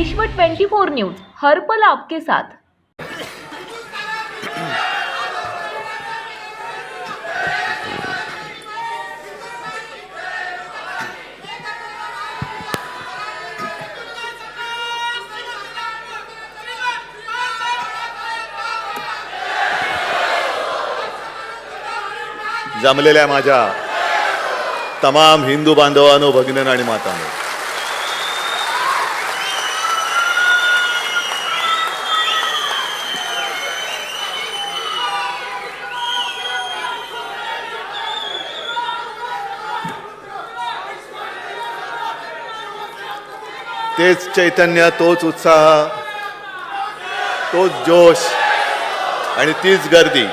विश्व 24 न्यूज हर पल आपके साथ. जमलेल्या माझ्या तमाम हिंदू बांधवांनो भगिनीन आणि मातांनो तेच चैतन्य तोच उत्साह तोच जोश आणि तीच गर्दी.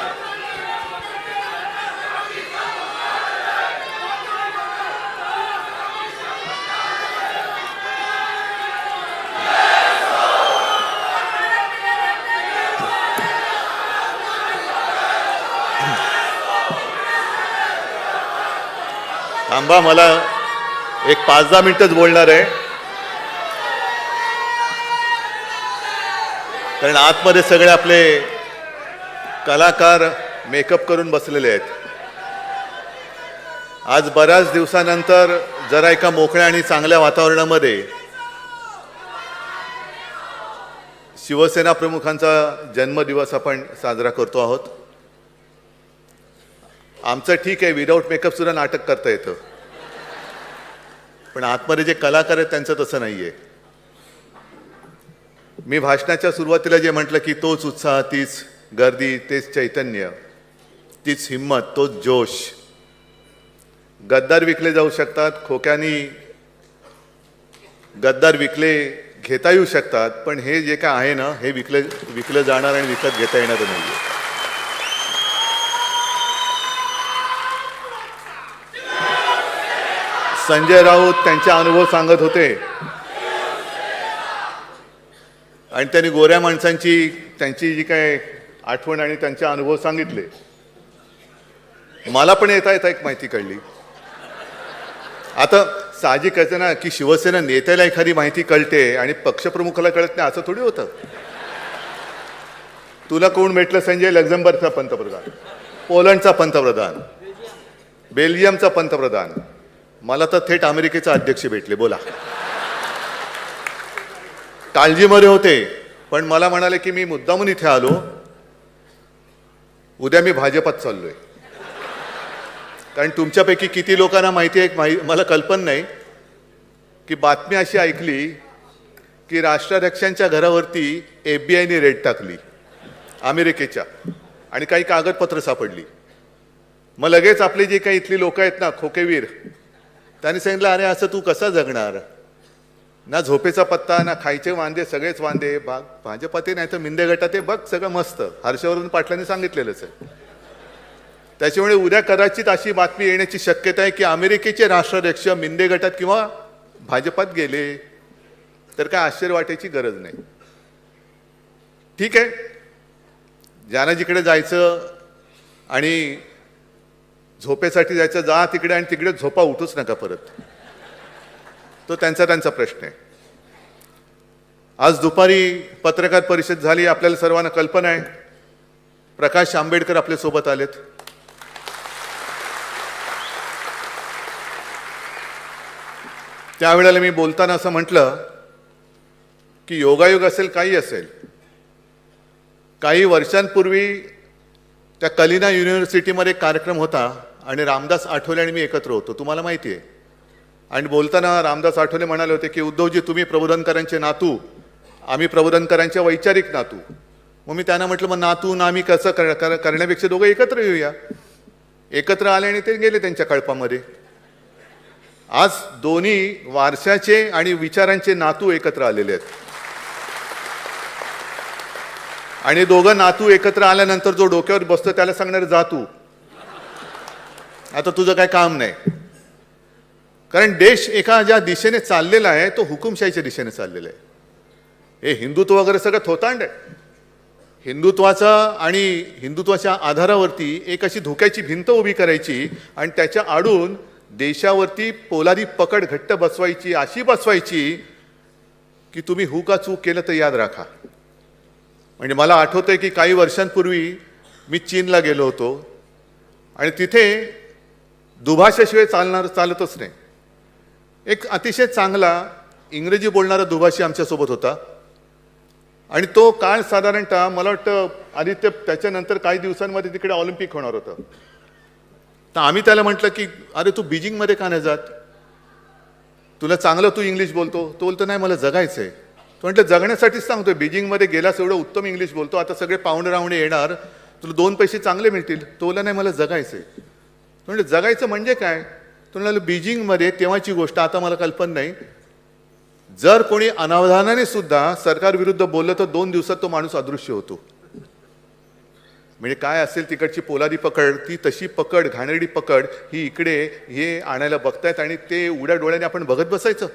थांबा मला एक पाच दहा मिनिटच बोलणार आहे. कारण आतमध्ये सगळे आपले कलाकार मेकअप करून बसलेले आहेत. आज बऱ्याच दिवसानंतर जरा एका मोकळ्या आणि चांगल्या वातावरणामध्ये शिवसेना प्रमुखांचा जन्मदिवस आपण साजरा करतो आहोत. आमचं ठीक आहे विदाऊट मेकअप सुद्धा नाटक करता येतं. पण आतमध्ये जे कलाकार आहेत त्यांचं तसं नाही आहे मी भाषणाच्या सुरुवातीला जे म्हटलं की तोच उत्साह तीच गर्दी तेच चैतन्य तीच हिंमत तोच जोश. गद्दार विकले जाऊ शकतात खोक्यानी गद्दार विकले घेता येऊ शकतात पण हे जे काय आहे ना हे विकले विकलं जाणार आणि विकत घेता येणार नाही संजय राऊत त्यांचे अनुभव सांगत होते. आणि त्यांनी गोऱ्या माणसांची त्यांची जी काय आठवण आणि त्यांचे अनुभव सांगितले. मला पण येता येता एक माहिती कळली. आता साहजिक आहे ना की शिवसेना नेत्याला एखादी माहिती कळते आणि पक्षप्रमुखाला कळत नाही असं थोडी होतं. तुला कोण भेटलं संजय लक्झमबर्गचा पंतप्रधान? पोलंडचा पंतप्रधान? बेल्जियमचा पंतप्रधान? मला तर थेट अमेरिकेचा अध्यक्ष भेटले बोला. काळजीमध्ये होते. पण मला म्हणाले की मी मुद्दामून इथे आलो. उद्या मी भाजपात चाललोय. कारण तुमच्यापैकी किती लोकांना माहिती आहे माहि मला कल्पना नाही. की बातमी अशी ऐकली की राष्ट्राध्यक्षांच्या घरावरती एफ बी आयने रेड टाकली. अमेरिकेच्या. आणि काही कागदपत्र सापडली. मग लगेच आपले जे काही इथली लोक आहेत ना खोकेवीर त्यांनी सांगितलं अरे असं तू कसा जगणार? ना झोपेचा पत्ता ना खायचे वांदे सगळेच वांदे. भाग भाजपाते नाही तर मिंदे गटात ते बघ सगळं मस्त. हर्षवर्धन पाटलांनी सांगितलेलंच आहे. त्याच्यामुळे उद्या कदाचित अशी बातमी येण्याची शक्यता आहे की अमेरिकेचे राष्ट्राध्यक्ष मिंदे गटात किंवा भाजपात गेले तर काय आश्चर्य वाटायची गरज नाही. ठीक आहे? ज्यांना जिकडे जायचं आणि झोपेसाठी जायचं जा तिकडे आणि तिकडे झोपा उठूच नका परत. तो त्यांचा त्यांचा प्रश्न आहे. आज दुपारी पत्रकार परिषद झाली आपल्याला सर्वांना कल्पना आहे. प्रकाश आंबेडकर आपल्यासोबत आलेत. त्यावेळेला मी बोलताना असं म्हटलं की योगायोग असेल काही असेल. काही वर्षांपूर्वी त्या कलिना युनिव्हर्सिटीमध्ये एक कार्यक्रम होता आणि रामदास आठवले आणि मी एकत्र होतो. तुम्हाला माहिती आहे. आणि बोलताना रामदास आठवले म्हणाले होते की उद्धवजी तुम्ही प्रबोधनकरांचे नातू. आम्ही प्रबोधनकरांच्या वैचारिक नातू. मग मी त्यांना म्हटलं मग नातू ना आम्ही कसं कर करण्यापेक्षा दोघं एकत्र येऊया. एकत्र आले आणि ते गेले त्यांच्या कळपामध्ये. आज दोन्ही वारशाचे आणि विचारांचे नातू एकत्र आलेले आहेत. आणि दोघं नातू एकत्र आल्यानंतर जो डोक्यावर बसतो त्याला सांगणार जा तू आता तुझं काय काम नाही. कारण देश एका ज्या दिशेने चाललेला आहे तो हुकुमशाहीच्या दिशेने चाललेला आहे. हे हिंदुत्व वगैरे सगळं थोतांड आहे. हिंदुत्वाचा आणि हिंदुत्वाच्या आधारावरती एक अशी धोक्याची भिंत उभी करायची आणि त्याच्या आडून देशावरती पोलादी पकड घट्ट बसवायची अशी बसवायची की तुम्ही हु का चूक केलं तर याद राखा. म्हणजे मला आठवतं आहे की काही वर्षांपूर्वी मी चीनला गेलो होतो आणि तिथे दुभाषाशिवाय चालणार चालतच नाही. एक अतिशय चांगला इंग्रजी बोलणारा दुभाषी आमच्यासोबत होता. आणि तो काळ साधारणतः मला वाटतं आदित्य त्याच्यानंतर काही दिवसांमध्ये तिकडे ऑलिम्पिक होणार होतं. तर आम्ही त्याला म्हटलं की अरे तू बीजिंगमध्ये का नाही जात? तुला चांगलं तू इंग्लिश बोलतो. तो बोलतो नाही मला जगायचं आहे तो म्हटलं जगण्यासाठीच सांगतोय बीजिंगमध्ये गेलास एवढं उत्तम इंग्लिश बोलतो आता सगळे पाहुणे रावणे येणार तुला दोन पैसे चांगले मिळतील. तो बोला नाही मला जगायचं आहे तो म्हटलं जगायचं म्हणजे काय? तो बीजिंगमध्ये तेव्हाची गोष्ट आता मला कल्पना नाही. जर कोणी अनावधानाने सुद्धा सरकारविरुद्ध बोललं तर दोन दिवसात तो माणूस अदृश्य होतो. म्हणजे काय असेल तिकडची पोलादी पकड ती तशी पकड घाणेरडी पकड ही इकडे हे आणायला बघतायत आणि ते उड्या डोळ्याने आपण बघत बसायचं.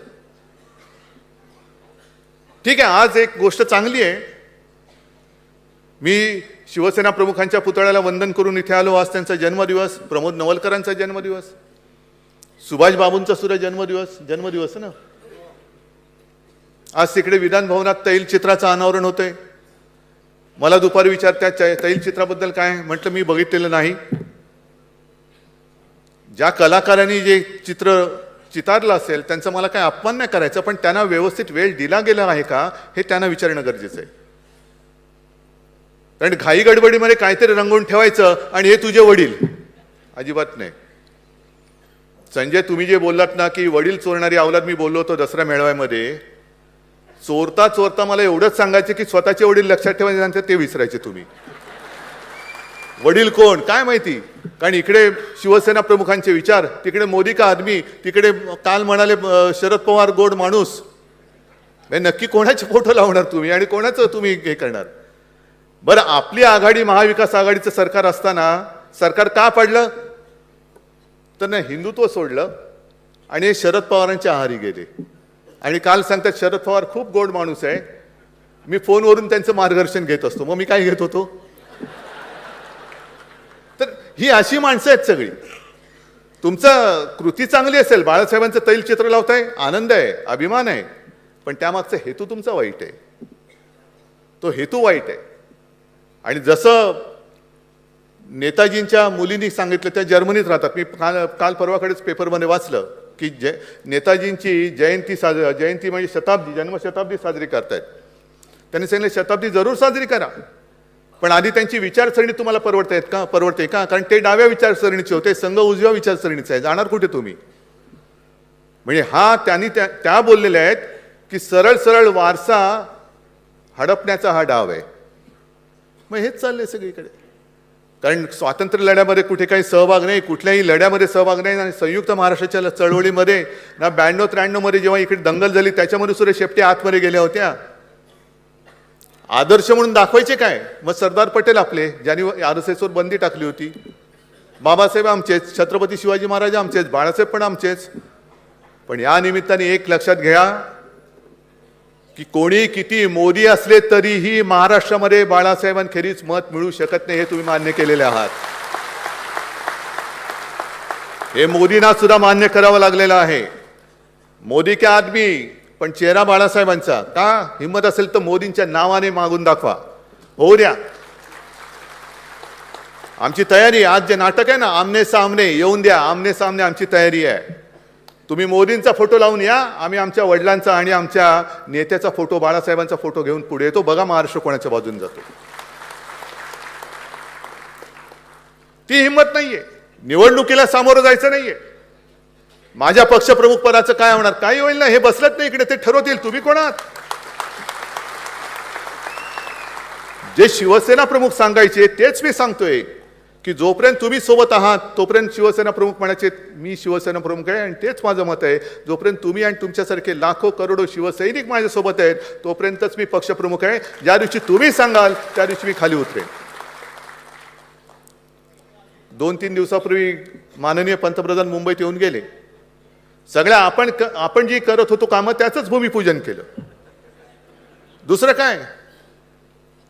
ठीक आहे आज एक गोष्ट चांगली आहे. मी शिवसेना प्रमुखांच्या पुतळ्याला वंदन करून इथे आलो. आज त्यांचा जन्मदिवस प्रमोद नवलकरांचा जन्मदिवस. सुभाष बाबूंचा सुद्धा जन्मदिवस जन्मदिवस ना? आज तिकडे विधान भवनात तैलचित्राचं अनावरण होतंय. मला दुपारी विचारत्या तैल तैलचित्राबद्दल काय म्हटलं मी बघितलेलं नाही. ज्या कलाकारांनी जे चित्र चितारलं असेल त्यांचा मला काय अपमान नाही करायचं पण त्यांना व्यवस्थित वेळ दिला गेला आहे का हे त्यांना विचारणं गरजेचं आहे. कारण घाई गडबडीमध्ये काहीतरी रंगवून ठेवायचं आणि हे तुझे वडील. अजिबात नाही. संजय तुम्ही जे बोललात ना की वडील चोरणारी अवलाद मी बोललो होतो दसरा मेळाव्यामध्ये चोरता चोरता मला एवढंच सांगायचं की स्वतःचे वडील लक्षात ठेवायचे नंतर ते विसरायचे तुम्ही. वडील कोण? काय माहिती? कारण इकडे शिवसेना प्रमुखांचे विचार तिकडे मोदी का आदमी तिकडे काल म्हणाले शरद पवार गोड माणूस. नक्की कोणाचे फोटो लावणार तुम्ही आणि कोणाचं तुम्ही हे करणार? बरं आपली आघाडी महाविकास आघाडीचं सरकार असताना सरकार का पडलं? तर नाही हिंदुत्व सोडलं आणि हे शरद पवारांच्या आहारी गेले. आणि काल सांगतात शरद पवार खूप गोड माणूस आहे. मी फोनवरून त्यांचं मार्गदर्शन घेत असतो. मग मी काय घेत होतो? तर ही अशी माणसं आहेत सगळी. तुमचं कृती चांगली असेल. बाळासाहेबांचं तैलचित्र लावताय आनंद आहे अभिमान आहे. पण त्यामागचा हेतू तुमचा वाईट आहे. तो हेतू वाईट आहे. आणि जसं नेताजींच्या मुलींनी सांगितलं त्या जर्मनीत राहतात. मी काल काल परवाकडेच पेपरमध्ये वाचलं की जय नेताजींची जयंती साज जयंती म्हणजे शताब्दी जन्मशताब्दी साजरी करतायत. त्यांनी सांगितलं शताब्दी जरूर साजरी करा. पण आधी त्यांची विचारसरणी तुम्हाला परवडता आहेत का? परवडते का? कारण ते डाव्या विचारसरणीचे होते संघ उजव्या विचारसरणीचे आहे जाणार कुठे तुम्ही? म्हणजे हा त्यांनी त्या त्या बोललेल्या आहेत की सरळ सरळ वारसा हडपण्याचा हा डाव आहे. मग हेच चाललंय सगळीकडे. कारण स्वातंत्र्य लढ्यामध्ये कुठे काही सहभाग नाही कुठल्याही लढ्यामध्ये सहभाग नाही आणि संयुक्त महाराष्ट्राच्या चळवळीमध्ये ना ब्याण्णव त्र्याण्णवमध्ये जेव्हा इकडे दंगल झाली त्याच्यामध्ये सुद्धा शेपटी आतमध्ये गेल्या होत्या. आदर्श म्हणून दाखवायचे काय? मग सरदार पटेल आपले ज्यांनी आर एस एसवर बंदी टाकली होती. बाबासाहेब आमचेच छत्रपती शिवाजी महाराज आमचेच बाळासाहेब पण आमचेच. पण या निमित्ताने एक लक्षात घ्या की कोणी किती मोदी असले तरीही महाराष्ट्रामध्ये बाळासाहेबांखेरीज मत मिळू शकत नाही हे तुम्ही मान्य केलेले आहात. हे मोदींना सुद्धा मान्य करावं लागलेलं आहे. मोदी क्या आदमी? पण चेहरा बाळासाहेबांचा. का? हिंमत असेल तर मोदींच्या नावाने मागून दाखवा. होऊ द्या. आमची तयारी आज जे नाटक आहे ना आमने सामने येऊन द्या आमने सामने आमची तयारी आहे. तुम्ही मोदींचा फोटो लावून या. आम्ही आमच्या वडिलांचा आणि आमच्या नेत्याचा फोटो बाळासाहेबांचा फोटो घेऊन पुढे येतो. बघा महाराष्ट्र कोणाच्या बाजून जातो. ती हिंमत नाहीये. निवडणुकीला सामोरं जायचं नाहीये. माझ्या पक्षप्रमुख पदाचं काय होणार काही होईल ना. हे बसलत नाही इकडे ते ठरवतील. तुम्ही कोणात? जे शिवसेना प्रमुख सांगायचे तेच मी सांगतोय. की जोपर्यंत तुम्ही सोबत आहात तोपर्यंत शिवसेना प्रमुख म्हणायचे मी शिवसेना प्रमुख आहे आणि तेच माझं मत आहे. जोपर्यंत तुम्ही आणि तुमच्यासारखे लाखो करोडो शिवसैनिक माझ्यासोबत आहेत तोपर्यंतच मी पक्षप्रमुख आहे. ज्या दिवशी तुम्ही सांगाल त्या दिवशी मी खाली उतरेन. दोन तीन दिवसापूर्वी माननीय पंतप्रधान मुंबईत येऊन गेले. सगळ्या आपण क- आपण जी करत होतो कामं त्याचंच भूमिपूजन केलं. दुसरं काय?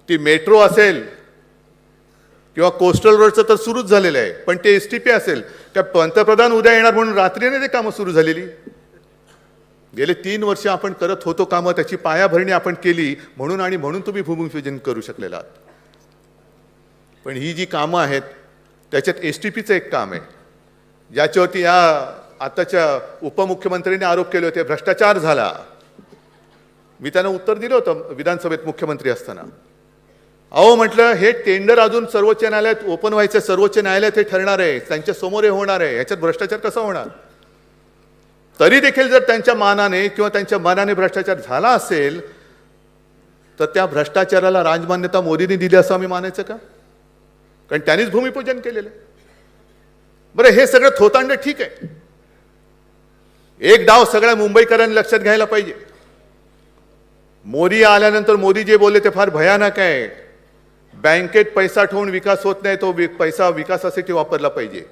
ती मेट्रो असेल किंवा कोस्टल रोडचं तर सुरूच झालेलं आहे पण ते एस टी पी असेल. त्या पंतप्रधान उद्या येणार म्हणून रात्रीने ते कामं सुरू झालेली? गेले तीन वर्ष आपण करत होतो कामं त्याची पायाभरणी आपण केली म्हणून आणि म्हणून तुम्ही भूमिपूजन करू शकलेला आहात. पण ही जी कामं आहेत त्याच्यात एस टी पीचं एक काम आहे. ज्याच्यावरती या आताच्या उपमुख्यमंत्र्यांनी आरोप केले होते भ्रष्टाचार झाला. मी त्यांना उत्तर दिलं होतं विधानसभेत मुख्यमंत्री असताना. अहो म्हटलं हे टेंडर अजून सर्वोच्च न्यायालयात ओपन व्हायचं सर्वोच्च न्यायालयात हे ठरणार आहे त्यांच्यासमोर हे होणार आहे याच्यात भ्रष्टाचार कसा होणार? तरी देखील जर त्यांच्या मानाने किंवा त्यांच्या मनाने भ्रष्टाचार झाला असेल तर त्या भ्रष्टाचाराला राजमान्यता मोदींनी दिली असं आम्ही मानायचं का? कारण त्यांनीच भूमिपूजन केलेलं आहे. बरं हे सगळं थोतांड ठीक आहे. एक डाव सगळ्या मुंबईकरांनी लक्षात घ्यायला पाहिजे. मोदी आल्यानंतर मोदी जे बोलले ते फार भयानक आहे. बँकेत पैसा ठेवून विकास होत नाही तो वि- पैसा विकासासाठी वापरला पाहिजे.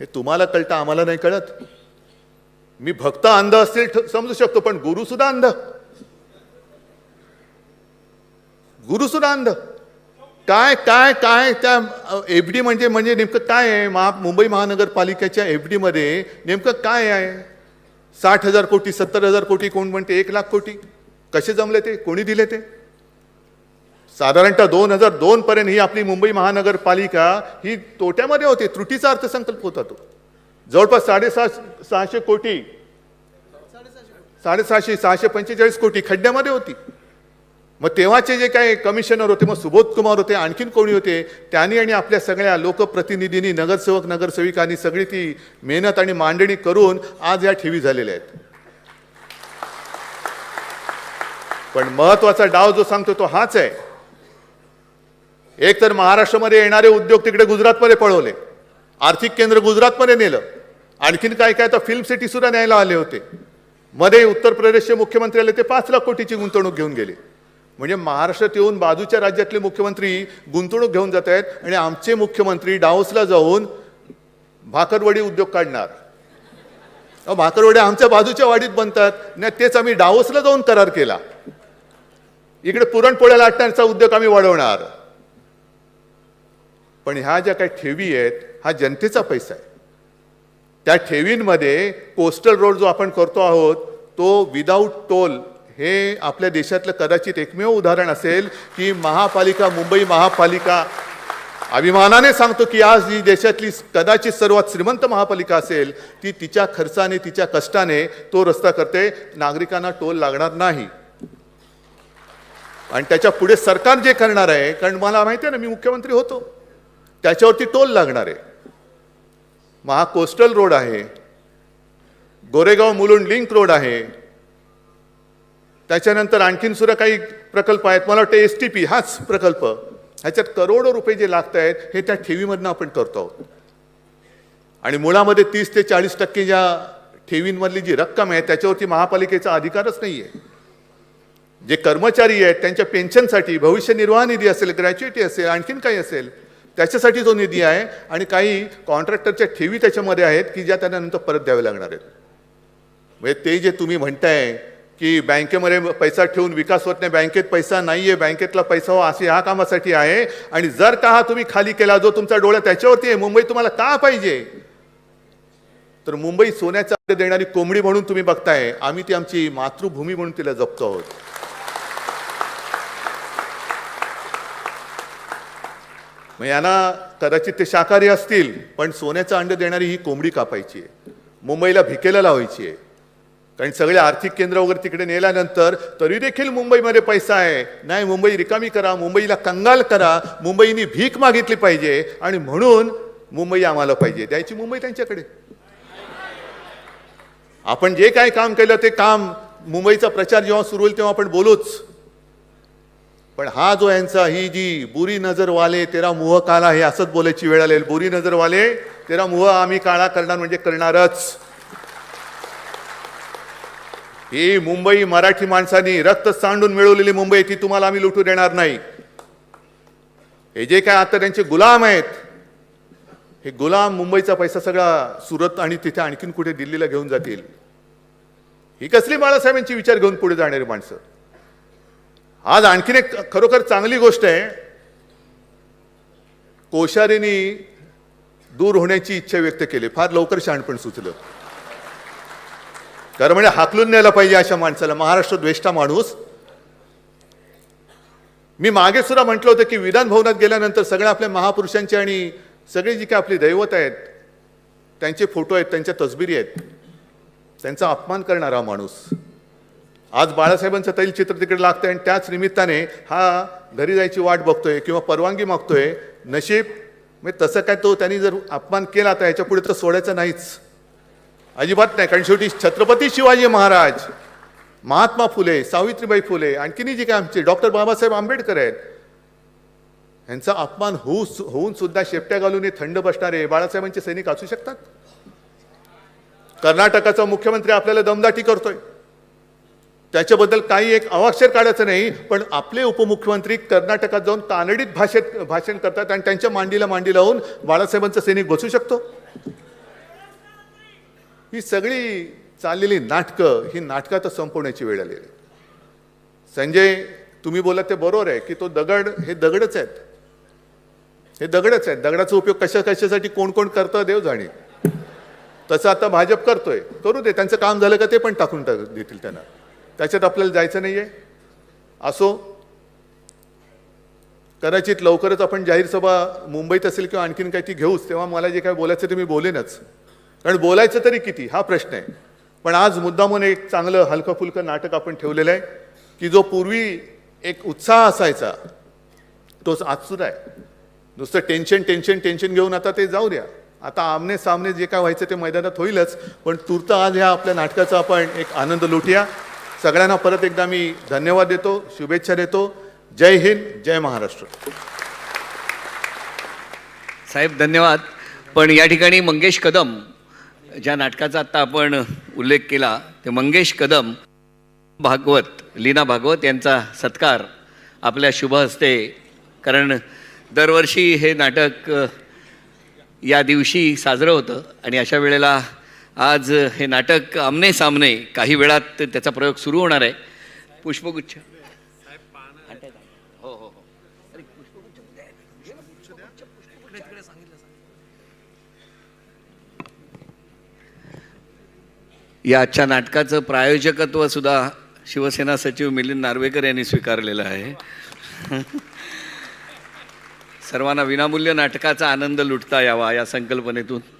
हे तुम्हाला कळतं आम्हाला नाही कळत. मी भक्त अंध असतील समजू शकतो पण गुरु सुद्धा अंध. गुरु सुद्धा अंध. काय काय काय त्या एफ डी म्हणजे म्हणजे नेमकं काय आहे? महा मुंबई महानगरपालिकेच्या एफ डीमध्ये नेमकं काय आहे? साठ हजार कोटी सत्तर हजार कोटी कोण म्हणते? एक लाख कोटी. कसे जमले ते? कोणी दिले ते? साधारणतः दोन हजार दोनपर्यंत ही आपली मुंबई महानगरपालिका ही तोट्यामध्ये होती. त्रुटीचा अर्थसंकल्प होता तो. जवळपास साडेसहा सहाशे कोटी साडेसहाशे सहाशे पंचेचाळीस कोटी खड्ड्यामध्ये होती. मग तेव्हाचे जे काही कमिशनर होते मग सुबोध कुमार होते आणखीन कोणी होते त्यांनी आणि आपल्या सगळ्या लोकप्रतिनिधींनी नगरसेवक नगरसेविकांनी सगळी ती मेहनत आणि मांडणी करून आज या ठेवी झालेल्या आहेत. पण महत्त्वाचा डाव जो सांगतो तो हाच आहे. एक तर महाराष्ट्रामध्ये येणारे उद्योग तिकडे गुजरातमध्ये पळवले. आर्थिक केंद्र गुजरातमध्ये नेलं. आणखीन काय काय तर फिल्म सिटीसुद्धा न्यायला आले होते. मध्ये उत्तर प्रदेशचे मुख्यमंत्री आले ते पाच लाख कोटीची गुंतवणूक घेऊन गेले. म्हणजे महाराष्ट्रात येऊन बाजूच्या राज्यातले मुख्यमंत्री गुंतवणूक घेऊन जात आहेत आणि आमचे मुख्यमंत्री डाऊसला जाऊन भाकरवडी उद्योग काढणार. भाकरवड्या आमच्या बाजूच्या वाडीत बनतात. नाही तेच आम्ही डावसला जाऊन करार केला. इकडे पुरणपोळ्या लाटण्याचा उद्योग आम्ही वाढवणार. पण ह्या ज्या काही ठेवी आहेत हा जनतेचा पैसा आहे. त्या ठेवींमध्ये कोस्टल रोड जो आपण करतो आहोत तो विदाऊट टोल हे आपल्या देशातलं कदाचित एकमेव उदाहरण असेल की महापालिका मुंबई महापालिका. अभिमानाने सांगतो की आज ही देशातली कदाचित सर्वात श्रीमंत महापालिका असेल ती तिच्या खर्चाने तिच्या कष्टाने तो रस्ता करते. नागरिकांना टोल लागणार नाही. आणि त्याच्या पुढे सरकार जे करणार आहे कारण मला माहिती आहे ना मी मुख्यमंत्री होतो. त्याच्यावरती टोल लागणार आहे. मग हा कोस्टल रोड आहे. गोरेगाव मुलुंड लिंक रोड आहे. त्याच्यानंतर आणखीन सुद्धा काही प्रकल्प आहेत. मला वाटतं एस टी पी हाच प्रकल्प. ह्याच्यात करोडो रुपये जे लागत आहेत हे त्या ठेवीमधनं आपण करतो आहोत. आणि मुळामध्ये तीस ते चाळीस टक्के ज्या ठेवींमधली जी रक्कम आहे त्याच्यावरती महापालिकेचा अधिकारच नाही आहे जे कर्मचारी आहेत त्यांच्या पेन्शनसाठी भविष्य निर्वाह निधी असेल ग्रॅच्युइटी असेल आणखीन काही असेल त्याच्यासाठी जो निधी आहे आणि काही कॉन्ट्रॅक्टरच्या ठेवी त्याच्यामध्ये आहेत की ज्या त्यांना नंतर परत द्यावे लागणार आहेत. म्हणजे ते जे तुम्ही म्हणताय की बँकेमध्ये पैसा ठेवून विकास होत नाही बँकेत पैसा नाही आहे बँकेतला पैसा हो असे ह्या कामासाठी आहे. आणि जर का हा तुम्ही खाली केला जो तुमचा डोळा त्याच्यावरती आहे मुंबई तुम्हाला का पाहिजे? तर मुंबई सोन्याचा देणारी कोंबडी म्हणून तुम्ही बघताय. आम्ही ती आमची मातृभूमी म्हणून तिला जपतो आहोत. मग यांना कदाचित ते शाकाहारी असतील पण सोन्याचं अंड देणारी ही कोंबडी कापायची आहे. मुंबईला भिकेला लावायची आहे. कारण सगळे आर्थिक केंद्र वगैरे तिकडे नेल्यानंतर तरी देखील मुंबईमध्ये पैसा आहे. नाही मुंबई रिकामी करा मुंबईला कंगाल करा मुंबईनी भीक मागितली पाहिजे आणि म्हणून मुंबई आम्हाला पाहिजे. द्यायची मुंबई त्यांच्याकडे. आपण जे काय काम केलं ते काम मुंबईचा प्रचार जेव्हा सुरू होईल तेव्हा आपण बोलूच. पण हा जो यांचा ही जी बुरी नजरवाले तेरा मुह काला हे असंच बोलायची वेळ आलेली. बुरी नजरवाले तेरा मुह आम्ही काळा करणार म्हणजे करणारच. ही मुंबई मराठी माणसांनी रक्त सांडून मिळवलेली मुंबई ती तुम्हाला आम्ही लुटू देणार नाही. हे जे काय आता त्यांचे गुलाम आहेत हे गुलाम मुंबईचा पैसा सगळा सुरत आणि तिथे आणखीन कुठे दिल्लीला घेऊन जातील? ही कसली बाळासाहेबांची विचार घेऊन पुढे जाणारी माणसं? आज आणखीन एक खरोखर चांगली गोष्ट आहे. कोश्यारीनी दूर होण्याची इच्छा व्यक्त केली. फार लवकर शहाणपण सुचलं. कारण म्हणजे हाकलून न्यायला पाहिजे अशा माणसाला. महाराष्ट्र द्वेष्टा माणूस. मी मागे सुद्धा म्हटलं होतं की विधान भवनात गेल्यानंतर सगळ्या आपल्या महापुरुषांचे आणि सगळी जी काही आपली दैवत आहेत त्यांचे फोटो आहेत त्यांच्या तसबिरी आहेत त्यांचा अपमान करणारा माणूस. आज बाळासाहेबांचं तैल चित्र तिकडे लागतं आणि त्याच निमित्ताने हा घरी जायची वाट बघतोय किंवा परवानगी मागतोय. नशीब म्हणजे तसं काय तो त्यांनी जर अपमान केला तर याच्यापुढे तर सोडायचं नाहीच. अजिबात नाही कारण शेवटी छत्रपती शिवाजी महाराज महात्मा फुले सावित्रीबाई फुले आणखीनही जे काय आमचे डॉक्टर बाबासाहेब आंबेडकर आहेत यांचा अपमान होऊ होऊन सुद्धा शेपट्या घालून हे थंड बसणारे बाळासाहेबांचे सैनिक असू शकतात? कर्नाटकाचा मुख्यमंत्री आपल्याला दमदाटी करतोय. त्याच्याबद्दल काही एक अवाक्षर काढायचं नाही पण आपले उपमुख्यमंत्री कर्नाटकात जाऊन कानडीत भाषेत भाषण करतात आणि त्यांच्या मांडीला मांडी लावून बाळासाहेबांचा सैनिक बसू शकतो? ही सगळी चाललेली नाटकं ही नाटकात संपवण्याची वेळ आलेली आहे. संजय तुम्ही बोला ते बरोबर आहे की तो दगड हे दगडच आहेत. हे दगडच आहेत. दगडाचा उपयोग कशा कशासाठी कोण कोण करतं देव जाणे तसं आता भाजप करतोय. करू दे. त्यांचं काम झालं का ते पण टाकून टाक देतील त्यांना. त्याच्यात आपल्याला जायचं नाही आहे असो. कदाचित लवकरच आपण जाहीर सभा मुंबईत असेल किंवा आणखीन काही ती घेऊच तेव्हा मला जे काय बोलायचं ते मी बोलेनच. कारण बोलायचं तरी किती? हा प्रश्न आहे. पण आज मुद्दामून एक चांगलं हलकं फुलकं नाटक आपण ठेवलेलं आहे की जो पूर्वी एक उत्साह असायचा तोच आज सुद्धा आहे. नुसतं टेन्शन टेन्शन टेन्शन घेऊन आता ते जाऊ द्या. आता आमने सामने जे काय व्हायचं ते मैदानात होईलच पण तूर्त आज ह्या आपल्या नाटकाचा आपण एक आनंद लुटूया. सगळ्यांना परत एकदा मी धन्यवाद देतो शुभेच्छा देतो. जय हिंद जय महाराष्ट्र. साहेब धन्यवाद. पण या ठिकाणी मंगेश कदम ज्या नाटकाचा आत्ता आपण उल्लेख केला ते मंगेश कदम भागवत लीना भागवत यांचा सत्कार आपल्या शुभ हस्ते कारण दरवर्षी हे नाटक या दिवशी साजरं होतं आणि अशा वेळेला आज हे नाटक आमने सामने काही वेळात त्याचा प्रयोग सुरू होणार आहे. पुष्पगुच्छ. हो हो हो. या आजच्या नाटकाचं प्रायोजकत्व सुद्धा शिवसेना सचिव मिलिंद नार्वेकर यांनी स्वीकारलेलं आहे. सर्वांना विनामूल्य नाटकाचा आनंद लुटता यावा या संकल्पनेतून.